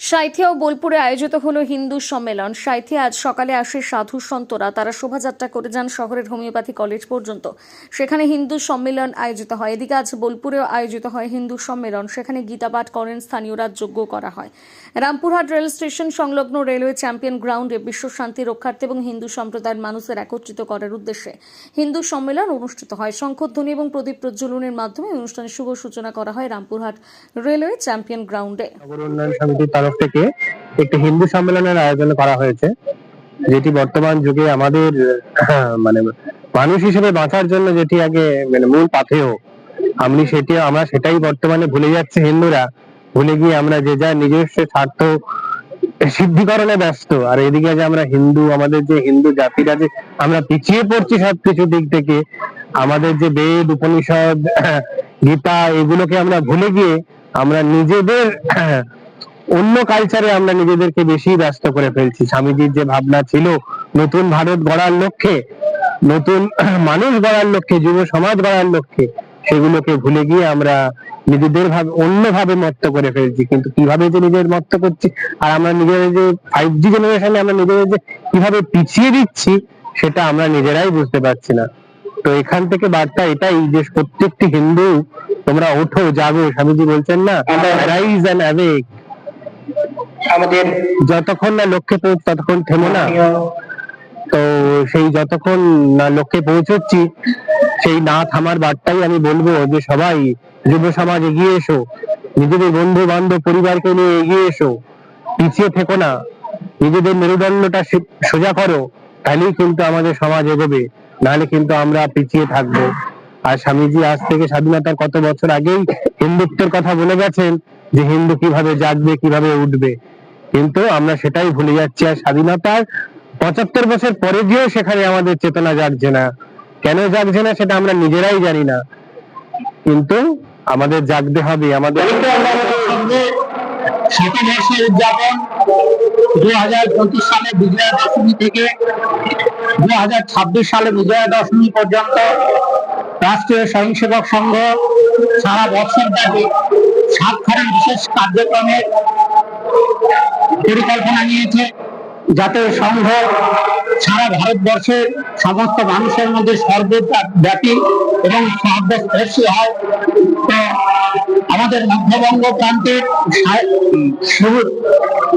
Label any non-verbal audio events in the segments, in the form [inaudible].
সাঁইথিয়া ও বোলপুরে আয়োজিত হলো হিন্দু সম্মেলন। সাঁইথিয়া আজ সকালে আসে সাধু সন্তরা। তারা শোভাযাত্রা করে যান শহরের হোমিওপ্যাথি কলেজ পর্যন্ত। সেখানে হিন্দু সম্মেলন আয়োজিত হয়। এদিকে আজ বোলপুরেও আয়োজিত হয় হিন্দু সম্মেলন। সেখানে গীতা পাঠ করেন স্থানীয়রা যোগ্য করা হয়। রামপুরহাট রেল স্টেশন সংলগ্ন রেলওয়ে চ্যাম্পিয়ন গ্রাউন্ডে বিশ্ব শান্তি, রক্ষার্থে এবং হিন্দু সম্প্রদায়ের মানুষের একত্রিত করার উদ্দেশ্যে হিন্দু সম্মেলন অনুষ্ঠিত হয়। শঙ্খধ্বনি এবং প্রদীপ প্রজ্বলনের মাধ্যমে অনুষ্ঠানের শুভ সূচনা করা হয় রামপুরহাট রেলওয়ে চ্যাম্পিয়ন গ্রাউন্ডে। তরফ থেকে একটি হিন্দু সম্মেলনের আয়োজন করা হয়েছে, যেটি বর্তমান যুগে আমাদের মানে মানুষ হিসেবে বাঁচার জন্য যেটি আগে মানে মূল পাথেয়। আমি সেটি, আমরা সেটাই বর্তমানে ভুলে যাচ্ছে হিন্দুরা। ভুলে গিয়ে আমরা যে যা নিজস্ব স্বার্থ সিদ্ধিকরণে ব্যস্ত। আর এদিকে যে আমরা হিন্দু, আমাদের যে হিন্দু জাতিরা যে আমরা পিছিয়ে পড়ছি সবকিছু দিক থেকে, আমাদের যে বেদ, উপনিষদ, গীতা, এগুলোকে আমরা ভুলে গিয়ে আমরা নিজেদের অন্য কালচারে আমরা নিজেদেরকে বেশি ব্যস্ত করে ফেলছি। স্বামীজির যে ভাবনা ছিল, নতুন ভারত গড়ার লক্ষ্যে, নতুন [clears throat] মানুষ গড়ার লক্ষ্যে, যুব সমাজ গড়ার লক্ষ্যে, সেগুলোকে ভুলে গিয়ে আমরা নিজেদের ভাবে, অন্যভাবে মত্ত করে ফেলছি। কিন্তু কীভাবে যে নিজের মত্ত করছি, আর আমরা নিজেদের যে ফাইভ জি জেনারেশনে আমরা নিজেদের যে কীভাবে পিছিয়ে দিচ্ছি, সেটা আমরা নিজেরাই বুঝতে পারছি না। তো এখান থেকে বার্তা এটাই যে প্রত্যেকটি হিন্দু, তোমরা ওঠো, জাগো, স্বামীজি বলছেন না রাইজ অ্যান্ড অ্যাওয়েক আমাদের যতক্ষণ না লক্ষ্যে পৌঁছ ততক্ষণ থেমো না। তো সেই যতক্ষণ না লক্ষ্যে পৌঁছচ্ছি সেই না থামার বার্তাই আমি বলব যে সবাই যুব সমাজ এগিয়ে এসো। নিজেদের বন্ধু বান্ধব পরিবারকে নিয়ে এগিয়ে এসো। পিছিয়ে থেকো না। নিজেদের মেরুদণ্ডটা সোজা করো। তাহলেই কিন্তু আমাদের সমাজ এগোবে। নাহলে কিন্তু আমরা পিছিয়ে থাকব। আর স্বামীজি আজ থেকে স্বাধীনতার কত বছর আগেই হিন্দুত্বের কথা বলে গেছেন যে হিন্দু কীভাবে জাগবে, কীভাবে উঠবে। কিন্তু আমরা সেটাই ভুলে যাচ্ছি, আর স্বাধীনতার পঁচাত্তর বছর পরে গিয়েও সেখানে আমাদের চেতনা জাগছে না। কেন জাগছে না সেটা আমরা নিজেরাই জানি না। কিন্তু আমাদের জাগতে হবে, আমাদের রাষ্ট্রীয় স্বয়ংসেবক সংঘ সারা বছর ব্যাপী সাতখানা বিশেষ কার্যক্রমের পরিকল্পনা নিয়েছে, যাতে সংঘ সারা ভারতবর্ষের সমস্ত মানুষের মধ্যে সর্বব্যাপী এবং সর্বস্পর্শী হয়। তো আমাদের মধ্যবঙ্গ প্রান্তের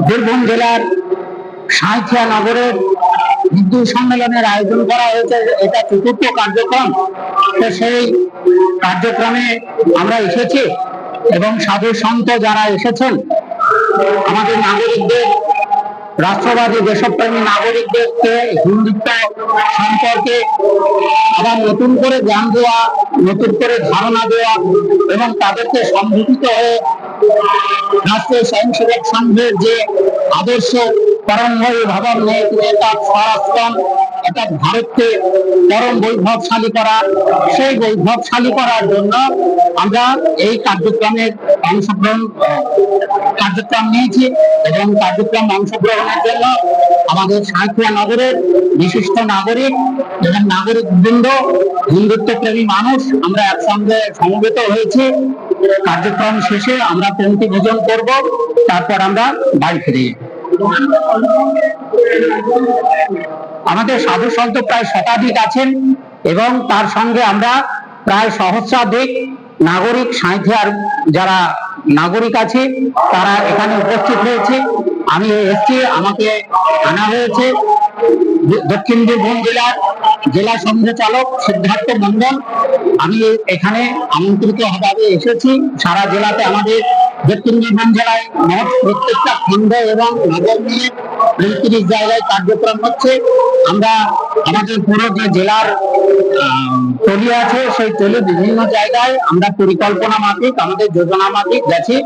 বীরভূম জেলার সাঁইথিয়া নগরের হিন্দু সম্মেলনের আয়োজন করা হয়েছে। এটা চতুর্থ কার্যক্রম। তো সেই কার্যক্রমে আমরা এসেছি। এবং সাধু সন্ত যারা এসেছেন, আমাদের নাগরিকদের, রাষ্ট্রবাদী দেশপ্রেমী নাগরিকদেরকে হিন্দুত্ব সম্পর্কে আবার নতুন করে জ্ঞান দেওয়া, নতুন করে ধারণা দেওয়া এবং তাদেরকে সংগঠিত হয়ে রাষ্ট্রীয় স্বয়ংসেবক সংঘের যে আদর্শ পরমভাবে ভাবন নেতা স্বরাষ্ট্রম এটা ভারতকে পরম বৈভবশালী করা, সেই বৈভবশালী করার জন্য আমরা এই কার্যক্রমের অংশগ্রহণ, কার্যক্রম নিয়েছি এবং কার্যক্রম অংশগ্রহণের জন্য আমাদের সাঁইথিয়া নগরের বিশিষ্ট নাগরিক এবং নাগরিক বৃন্দ হিন্দুত্ব প্রেমী মানুষ, আমরা একসঙ্গে সমবেত হয়েছি কার্যক্রম শেষে আমরা পঙ্ক্তি ভোজন করব, তারপর আমরা বাড়ি ফিরে। আমাদের সাধু সন্ত প্রায় শতাধিক আছেন এবং তার সঙ্গে আমরা প্রায় সহস্রাধিক নাগরিক সাঁইথিয়ার যারা নাগরিক আছে, তারা এখানে উপস্থিত হয়েছে। আমি এসছি, আমাকে আনা হয়েছে দক্ষিণ বীরভূম জেলার জেলা সংঘ চালক সিদ্ধার্থ মন্ডল আমি এখানে আমন্ত্রিত ভাবে এসেছি। সারা জেলাতে আমাদের দক্ষিণ জেলায় মোট প্রত্যেকটা খণ্ড এবং নগর নিয়ে পঁয়ত্রিশ জায়গায় কার্যক্রম হচ্ছে। আমরা আমাদের পুরো যে জেলার টলি আছে, সেই তলি বিভিন্ন জায়গায় আমরা পরিকল্পনা মাফিক আমাদের যোজনা মাফিক গেছি।